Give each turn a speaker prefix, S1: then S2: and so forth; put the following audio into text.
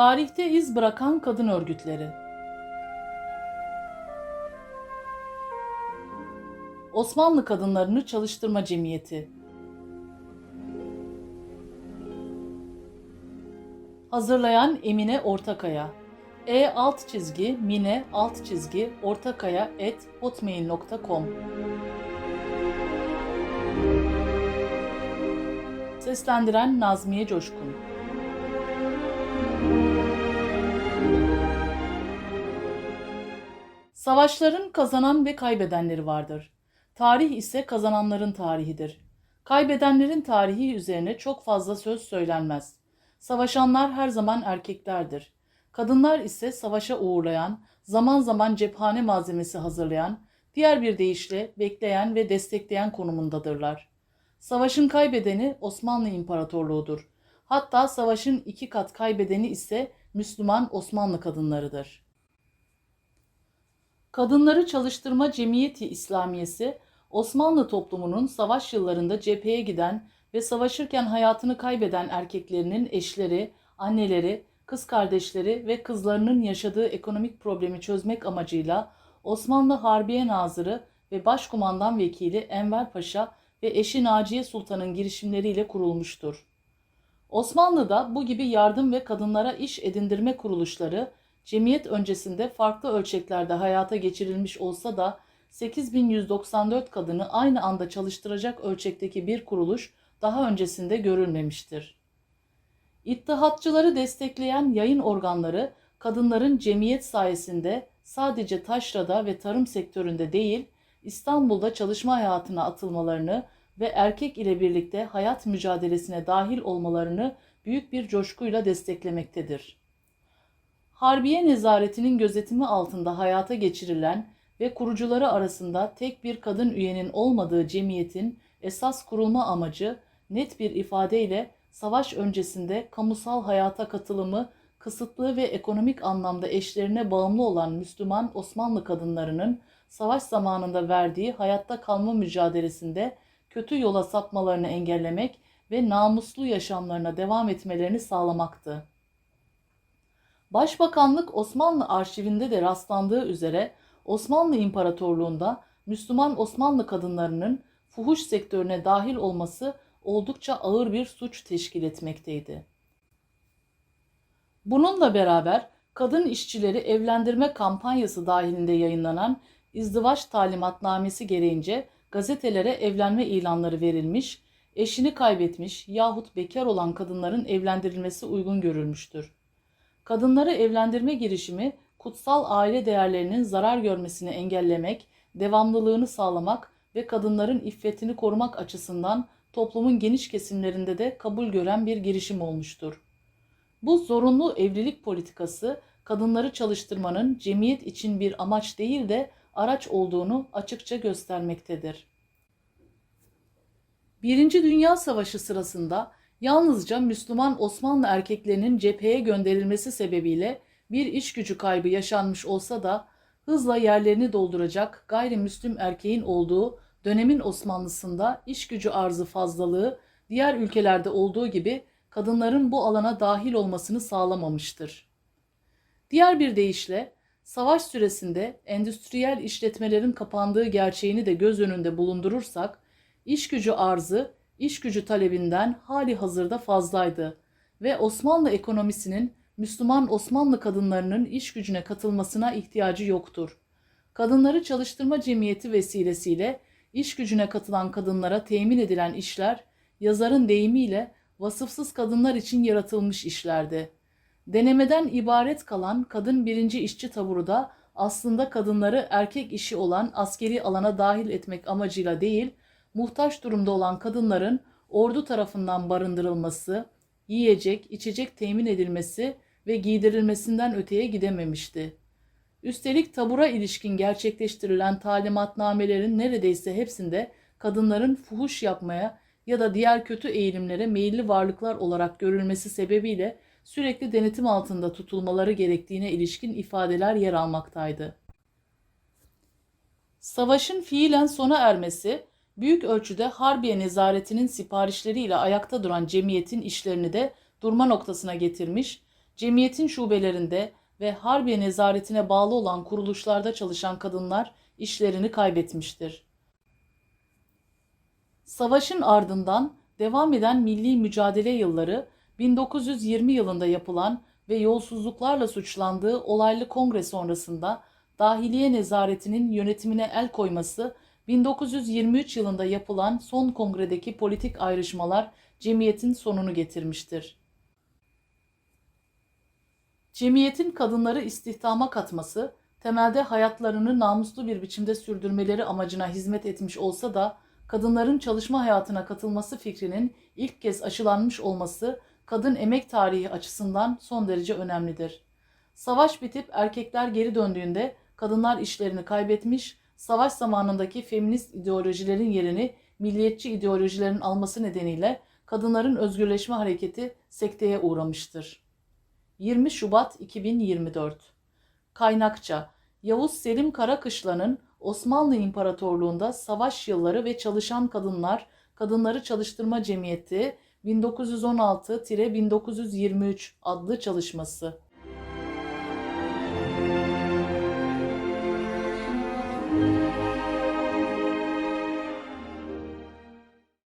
S1: Tarihte iz bırakan kadın örgütleri. Osmanlı Kadınlarını Çalıştırma Cemiyeti. Hazırlayan Emine Ortakaya. E alt çizgi mine alt çizgi ortakaya et hotmail.com Seslendiren Nazmiye Coşkun Savaşların kazanan ve kaybedenleri vardır. Tarih ise kazananların tarihidir. Kaybedenlerin tarihi üzerine çok fazla söz söylenmez. Savaşanlar her zaman erkeklerdir. Kadınlar ise savaşa uğurlayan, zaman zaman cephane malzemesi hazırlayan, diğer bir deyişle bekleyen ve destekleyen konumundadırlar. Savaşın kaybedeni Osmanlı İmparatorluğu'dur. Hatta savaşın iki kat kaybedeni ise Müslüman Osmanlı kadınlarıdır. Kadınları Çalıştırma Cemiyeti İslamiyesi, Osmanlı toplumunun savaş yıllarında cepheye giden ve savaşırken hayatını kaybeden erkeklerinin eşleri, anneleri, kız kardeşleri ve kızlarının yaşadığı ekonomik problemi çözmek amacıyla Osmanlı Harbiye Nazırı ve Başkumandan Vekili Enver Paşa ve eşi Naciye Sultan'ın girişimleriyle kurulmuştur. Osmanlı'da bu gibi yardım ve kadınlara iş edindirme kuruluşları cemiyet öncesinde farklı ölçeklerde hayata geçirilmiş olsa da 8194 kadını aynı anda çalıştıracak ölçekteki bir kuruluş daha öncesinde görülmemiştir. İttihatçıları destekleyen yayın organları kadınların cemiyet sayesinde sadece taşrada ve tarım sektöründe değil, İstanbul'da çalışma hayatına atılmalarını ve erkek ile birlikte hayat mücadelesine dahil olmalarını büyük bir coşkuyla desteklemektedir. Harbiye nezaretinin gözetimi altında hayata geçirilen ve kurucuları arasında tek bir kadın üyenin olmadığı cemiyetin esas kurulma amacı net bir ifadeyle savaş öncesinde kamusal hayata katılımı kısıtlı ve ekonomik anlamda eşlerine bağımlı olan Müslüman Osmanlı kadınlarının savaş zamanında verdiği hayatta kalma mücadelesinde kötü yola sapmalarını engellemek ve namuslu yaşamlarına devam etmelerini sağlamaktı. Başbakanlık Osmanlı arşivinde de rastlandığı üzere Osmanlı İmparatorluğu'nda Müslüman Osmanlı kadınlarının fuhuş sektörüne dahil olması oldukça ağır bir suç teşkil etmekteydi. Bununla beraber kadın işçileri evlendirme kampanyası dahilinde yayınlanan izdivaç talimatnamesi gereğince gazetelere evlenme ilanları verilmiş, eşini kaybetmiş yahut bekar olan kadınların evlendirilmesi uygun görülmüştür. Kadınları evlendirme girişimi kutsal aile değerlerinin zarar görmesini engellemek, devamlılığını sağlamak ve kadınların iffetini korumak açısından toplumun geniş kesimlerinde de kabul gören bir girişim olmuştur. Bu zorunlu evlilik politikası kadınları çalıştırmanın cemiyet için bir amaç değil de araç olduğunu açıkça göstermektedir. Birinci Dünya Savaşı sırasında yalnızca Müslüman Osmanlı erkeklerinin cepheye gönderilmesi sebebiyle bir iş gücü kaybı yaşanmış olsa da hızla yerlerini dolduracak gayrimüslim erkeğin olduğu dönemin Osmanlısında iş gücü arzı fazlalığı diğer ülkelerde olduğu gibi kadınların bu alana dahil olmasını sağlamamıştır. Diğer bir deyişle savaş süresinde endüstriyel işletmelerin kapandığı gerçeğini de göz önünde bulundurursak iş gücü arzı iş gücü talebinden hali hazırda fazlaydı ve Osmanlı ekonomisinin Müslüman Osmanlı kadınlarının iş gücüne katılmasına ihtiyacı yoktur. Kadınları Çalıştırma Cemiyeti vesilesiyle iş gücüne katılan kadınlara temin edilen işler, yazarın deyimiyle vasıfsız kadınlar için yaratılmış işlerdi. Denemeden ibaret kalan kadın birinci işçi taburu da aslında kadınları erkek işi olan askeri alana dahil etmek amacıyla değil, muhtaç durumda olan kadınların ordu tarafından barındırılması, yiyecek, içecek temin edilmesi ve giydirilmesinden öteye gidememişti. Üstelik tabura ilişkin gerçekleştirilen talimatnamelerin neredeyse hepsinde kadınların fuhuş yapmaya ya da diğer kötü eğilimlere meyilli varlıklar olarak görülmesi sebebiyle sürekli denetim altında tutulmaları gerektiğine ilişkin ifadeler yer almaktaydı. Savaşın fiilen sona ermesi, büyük ölçüde Harbiye nezaretinin siparişleriyle ayakta duran cemiyetin işlerini de durma noktasına getirmiş, cemiyetin şubelerinde ve Harbiye nezaretine bağlı olan kuruluşlarda çalışan kadınlar işlerini kaybetmiştir. Savaşın ardından devam eden milli mücadele yılları 1920 yılında yapılan ve yolsuzluklarla suçlandığı olaylı kongre sonrasında Dahiliye Nezaretinin yönetimine el koyması 1923 yılında yapılan son kongredeki politik ayrışmalar cemiyetin sonunu getirmiştir. Cemiyetin kadınları istihdama katması, temelde hayatlarını namuslu bir biçimde sürdürmeleri amacına hizmet etmiş olsa da, kadınların çalışma hayatına katılması fikrinin ilk kez aşılanmış olması, kadın emek tarihi açısından son derece önemlidir. Savaş bitip erkekler geri döndüğünde kadınlar işlerini kaybetmiş, savaş zamanındaki feminist ideolojilerin yerini milliyetçi ideolojilerin alması nedeniyle kadınların özgürleşme hareketi sekteye uğramıştır. 20 Şubat 2024 Kaynakça Yavuz Selim Karakışla'nın Osmanlı İmparatorluğunda Savaş Yılları ve Çalışan Kadınlar Kadınları Çalıştırma Cemiyeti 1916-1923 adlı çalışması